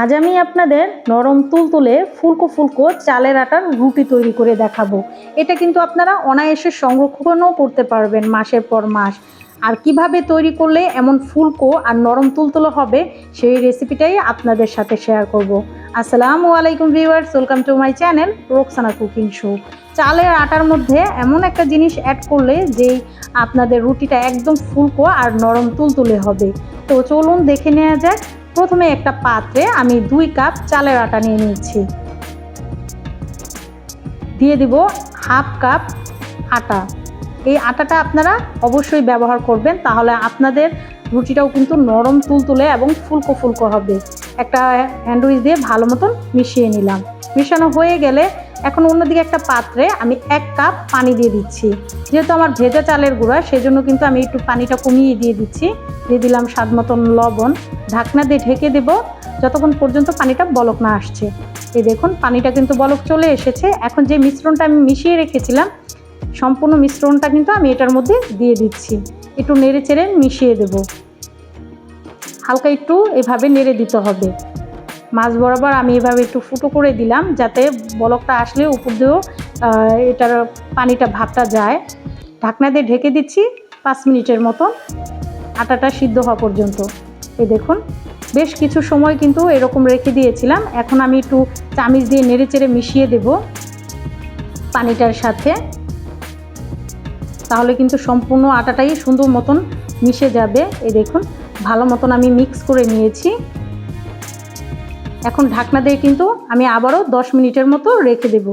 আজ আমি আপনাদের নরম তুলতুলে ফুলকো ফুলকো চালের আটার রুটি তৈরি করে দেখাবো। এটা কিন্তু আপনারা অনায়াসে সংরক্ষণও করতে পারবেন মাসের পর মাস। আর কীভাবে তৈরি করলে এমন ফুলকো আর নরম তুলতুলো হবে, সেই রেসিপিটাই আপনাদের সাথে শেয়ার করব। আসসালামু আলাইকুম viewers welcome to my channel Roksana cooking show চালের আটার মধ্যে এমন একটা জিনিস অ্যাড করলে যেই আপনাদের রুটিটা একদম ফুলকো আর নরম তুলতুলে হবে। তো চলুন দেখে নেওয়া যাক প্রথমে একটা পাত্রে আমি দুই কাপ চালের আটা নিয়ে নিচ্ছি দিয়ে দিব হাফ কাপ আটা। এই আটাটা আপনারা অবশ্যই ব্যবহার করবেন, তাহলে আপনাদের রুটিটাও কিন্তু নরম তুলতুলে এবং ফুলকো ফুলকো হবে। একটা হ্যান্ডউইচ দিয়ে ভালো মতন মিশিয়ে নিলাম। মিশানো হয়ে গেলে এখন অন্যদিকে একটা পাত্রে আমি এক কাপ পানি দিয়ে দিচ্ছি। যেহেতু আমার ভেজা চালের গুঁড়া, সেজন্য কিন্তু আমি একটু পানিটা কমিয়ে দিয়ে দিচ্ছি। দিয়ে দিলাম স্বাদ মতন লবণ। ঢাকনা দিয়ে ঢেকে দেব যতক্ষণ পর্যন্ত পানিটা বলক না আসছে। এই দেখুন, পানিটা কিন্তু বলক চলে এসেছে। এখন যে মিশ্রণটা আমি মিশিয়ে রেখেছিলাম, সম্পূর্ণ মিশ্রণটা কিন্তু আমি এটার মধ্যে দিয়ে দিচ্ছি। একটু নেড়ে চেড়ে মিশিয়ে দেব। হালকা একটু এভাবে নেড়ে দিতে হবে। মাছ বরাবর আমি এভাবে একটু ফুটো করে দিলাম যাতে বলকটা আসলে উপর দিয়েও এটার পানিটা, ভাবটা যায়। ঢাকনা দিয়ে ঢেকে দিচ্ছি পাঁচ মিনিটের মতন। আটাটা সিদ্ধ হওয়া পর্যন্ত। এই দেখুন, বেশ কিছু সময় কিন্তু এরকম রেখে দিয়েছিলাম। এখন আমি একটু চামিচ দিয়ে নেড়ে চেড়ে মিশিয়ে দেব পানিটার সাথে। তাহলে কিন্তু সম্পূর্ণ আটাটাই সুন্দর মতন মিশে যাবে। এই দেখুন, ভালো মতন আমি মিক্স করে নিয়েছি। এখন ঢাকনা দিয়ে কিন্তু আমি আবারও দশ মিনিটের মতো রেখে দেব।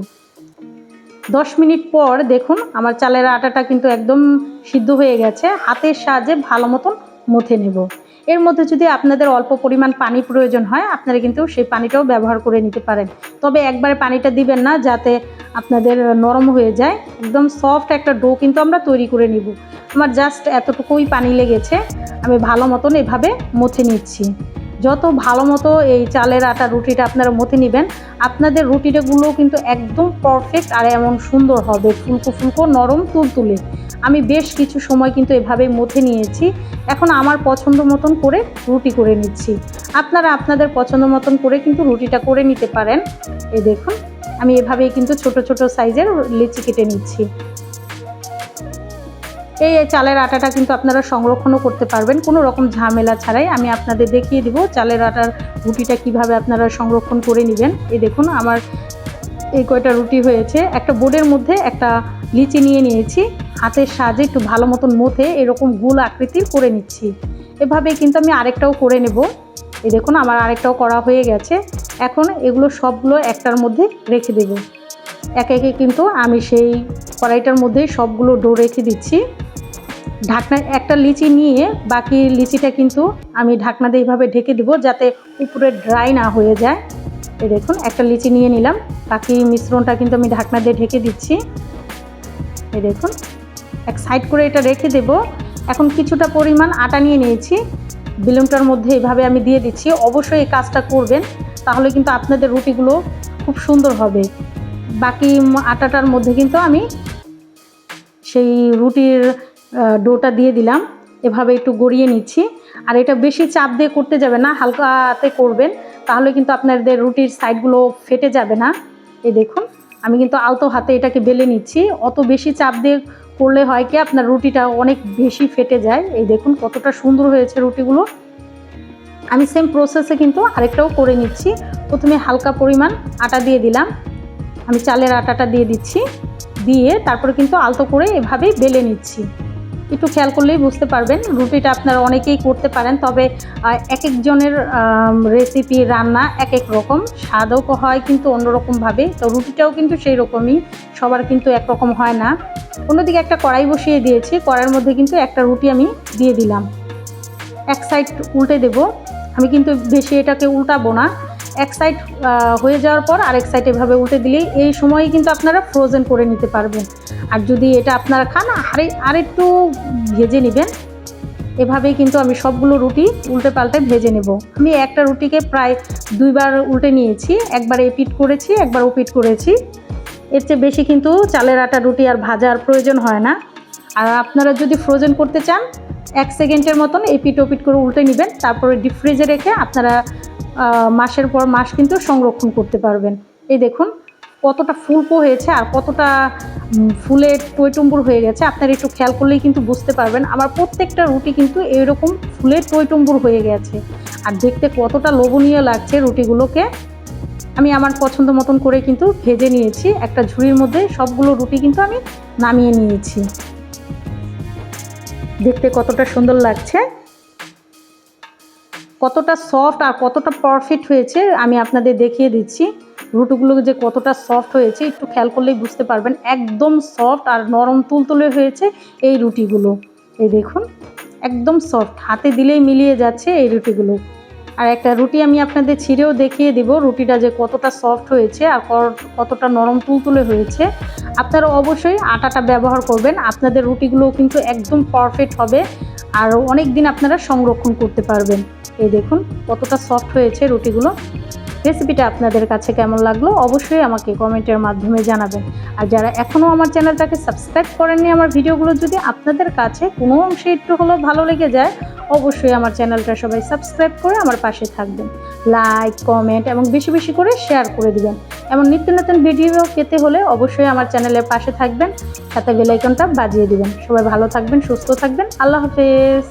দশ মিনিট পর দেখুন আমার চালের আটাটা কিন্তু একদম সিদ্ধ হয়ে গেছে। হাতের সাহায্যে ভালো মতন মথে নেব। এর মধ্যে যদি আপনাদের অল্প পরিমাণ পানি প্রয়োজন হয়, আপনারা কিন্তু সেই পানিটাও ব্যবহার করে নিতে পারেন। তবে একবারে পানিটা দিবেন না, যাতে আপনাদের নরম হয়ে যায়। একদম সফট একটা ডো কিন্তু আমরা তৈরি করে নিব। আমার জাস্ট এতটুকুই পানি লেগেছে। আমি ভালো মতন এভাবে মথে নিচ্ছি। যত ভালো মতো এই চালের আটা, রুটিটা আপনারা মথে নেবেন, আপনাদের রুটিটাগুলো কিন্তু একদম পারফেক্ট আর এমন সুন্দর হবে, ফুলকো ফুলকো, নরম, তুলতুলে। আমি বেশ কিছু সময় কিন্তু এভাবে মথে নিয়েছি। এখন আমার পছন্দ মতন করে রুটি করে নিচ্ছি। আপনারা আপনাদের পছন্দ মতন করে কিন্তু রুটিটা করে নিতে পারেন। এই দেখুন, আমি এভাবেই কিন্তু ছোট ছোট সাইজের লিচি কেটে নিচ্ছি। এই চালের আটাটা কিন্তু আপনারা সংরক্ষণও করতে পারবেন, কোনো রকম ঝামেলা ছাড়াই আমি আপনাদের দেখিয়ে দিব চালের আটার রুটিটা কীভাবে আপনারা সংরক্ষণ করে নেবেন। এই দেখুন আমার এই কয়টা রুটি হয়েছে, একটা বোর্ডের মধ্যে একটা লিচি নিয়ে নিয়েছি, হাতের সাহায্যে একটু ভালো মতন মথে এরকম গোল আকৃতির করে নিচ্ছি। এভাবে কিন্তু আমি আরেকটাও করে নেব। এই দেখুন আমার আরেকটাও করা হয়ে গেছে, এখন এগুলো সবগুলো একটার মধ্যে রেখে দেব। একে একে কিন্তু আমি সেই কড়াইটার মধ্যেই সবগুলো ডো রেখে দিচ্ছি। ঢাকনা একটা লিচি নিয়ে বাকি লিচিটা কিন্তু আমি ঢাকনা দিয়ে এইভাবে ঢেকে দিব যাতে উপরে ড্রাই না হয়ে যায়। এই দেখুন, একটা লিচি নিয়ে নিলাম। বাকি মিশ্রণটা কিন্তু আমি ঢাকনা দিয়ে ঢেকে দিচ্ছি। এই দেখুন, এক সাইড করে এটা রেখে দেব। এখন কিছুটা পরিমাণ আটা নিয়ে নিয়েছি। বেলুনটার মধ্যে এভাবে আমি দিয়ে দিচ্ছি। অবশ্যই এই কাজটা করবেন, তাহলে কিন্তু আপনাদের রুটিগুলো খুব সুন্দর হবে। বাকি আটাটার মধ্যে কিন্তু আমি সেই রুটির ডোটা দিয়ে দিলাম। এভাবে একটু গড়িয়ে নিচ্ছি। আর এটা বেশি চাপ দিয়ে করতে যাবে না, হালকাতে করবেন। তাহলে কিন্তু আপনাদের রুটির সাইডগুলো ফেটে যাবে না। এই দেখুন, আমি কিন্তু আলতো হাতে এটাকে বেলে নিচ্ছি। অত বেশি চাপ দিয়ে করলে হয় কি, আপনার রুটিটা অনেক বেশি ফেটে যায়। এই দেখুন, কতটা সুন্দর হয়েছে রুটিগুলো। আমি সেম প্রসেসে কিন্তু আরেকটাও করে নিচ্ছি। প্রথমে হালকা পরিমাণ আটা দিয়ে দিলাম। আমি চালের আটাটা দিয়ে দিচ্ছি। দিয়ে তারপরে কিন্তু আলতো করে এভাবেই বেলে নিচ্ছি। একটু খেয়াল করলেই বুঝতে পারবেন। রুটিটা আপনারা অনেকেই করতে পারেন, তবে এক একজনের রেসিপি রান্না এক এক রকম। স্বাদও হয় কিন্তু অন্যরকমভাবে। তো রুটিটাও কিন্তু সেই রকমই, সবার কিন্তু একরকম হয় না। অন্যদিকে একটা কড়াই বসিয়ে দিয়েছি, কড়াইয়ের মধ্যে কিন্তু একটা রুটি আমি দিয়ে দিলাম। এক সাইড উল্টে দেব। আমি কিন্তু বেশি এটাকে উল্টাবো না। এক সাইড হয়ে যাওয়ার পর আরেক সাইড এভাবে উঠে দিলেই এই সময়ে কিন্তু আপনারা ফ্রোজেন করে নিতে পারবেন। আর যদি এটা আপনারা খান, আরে, আরেকটু ভেজে নেবেন। এভাবেই কিন্তু আমি সবগুলো রুটি উল্টে পাল্টে ভেজে নেব। আমি একটা রুটিকে প্রায় দুইবার উল্টে নিয়েছি, একবার এপিট করেছি, একবার ওপিট করেছি। এর চেয়ে বেশি কিন্তু চালের আটা, রুটি আর ভাজার প্রয়োজন হয় না। আর আপনারা যদি ফ্রোজেন করতে চান, এক সেকেন্ডের মতন এপিট ওপিট করে উল্টে নেবেন, তারপরে ডিপ ফ্রিজে রেখে আপনারা মাসের পর মাস কিন্তু সংরক্ষণ করতে পারবেন। এই দেখুন, কতটা ফুলকো হয়েছে আর কতটা ফুলের টইটুম্বুর হয়ে গেছে। আপনারা একটু খেয়াল করলেই কিন্তু বুঝতে পারবেন। আমার প্রত্যেকটা রুটি কিন্তু এরকম ফুলের টইটুম্বুর হয়ে গেছে। আর দেখতে কতটা লোভনীয় লাগছে রুটিগুলোকে। আমি আমার পছন্দ মতন করে কিন্তু ভেজে নিয়েছি। একটা ঝুড়ির মধ্যে সবগুলো রুটি কিন্তু আমি নামিয়ে নিয়েছি। দেখতে কতটা সুন্দর লাগছে। কতটা সফট আর কতটা পারফেক্ট হয়েছে আমি আপনাদের দেখিয়ে দিচ্ছি। রুটিগুলো যে কতটা সফট হয়েছে, একটু খেয়াল করলেই বুঝতে পারবেন। একদম সফট আর নরম তুলতুলে হয়েছে এই রুটিগুলো। এই দেখুন, একদম সফট হাতে দিলেই মিলিয়ে যাচ্ছে এই রুটিগুলো। আর একটা রুটি আমি আপনাদের ছিঁড়েও দেখিয়ে দিব, রুটিটা যে কতটা সফট হয়েছে আর কতটা নরম তুলতুলে হয়েছে। আপনারা অবশ্যই আটাটা ব্যবহার করবেন, আপনাদের রুটিগুলোও কিন্তু একদম পারফেক্ট হবে। আর অনেক দিন আপনারা সংরক্ষণ করতে পারবেন। এই দেখুন, কতটা সফট হয়েছে রুটিগুলো। রেসিপিটা আপনাদের কাছে কেমন লাগল অবশ্যই আমাকে কমেন্টের মাধ্যমে জানাবেন। আর যারা এখনও আমার চ্যানেলটাকে সাবস্ক্রাইব করেননি আমার ভিডিওগুলো, যদি আপনাদের কাছে কোনো অংশে একটু হলেও ভালো লেগে যায়, অবশ্যই আমার চ্যানেলটা সবাই সাবস্ক্রাইব করে আমার পাশে থাকবেন। লাইক কমেন্ট এবং বেশি বেশি করে শেয়ার করে দিবেন। এমন নিত্য নতুন ভিডিও পেতে হলে অবশ্যই আমার চ্যানেলের পাশে থাকবেন। সাথে বেলাইকনটা বাজিয়ে দিবেন। সবাই ভালো থাকবেন, সুস্থ থাকবেন। আল্লাহ হাফেজ।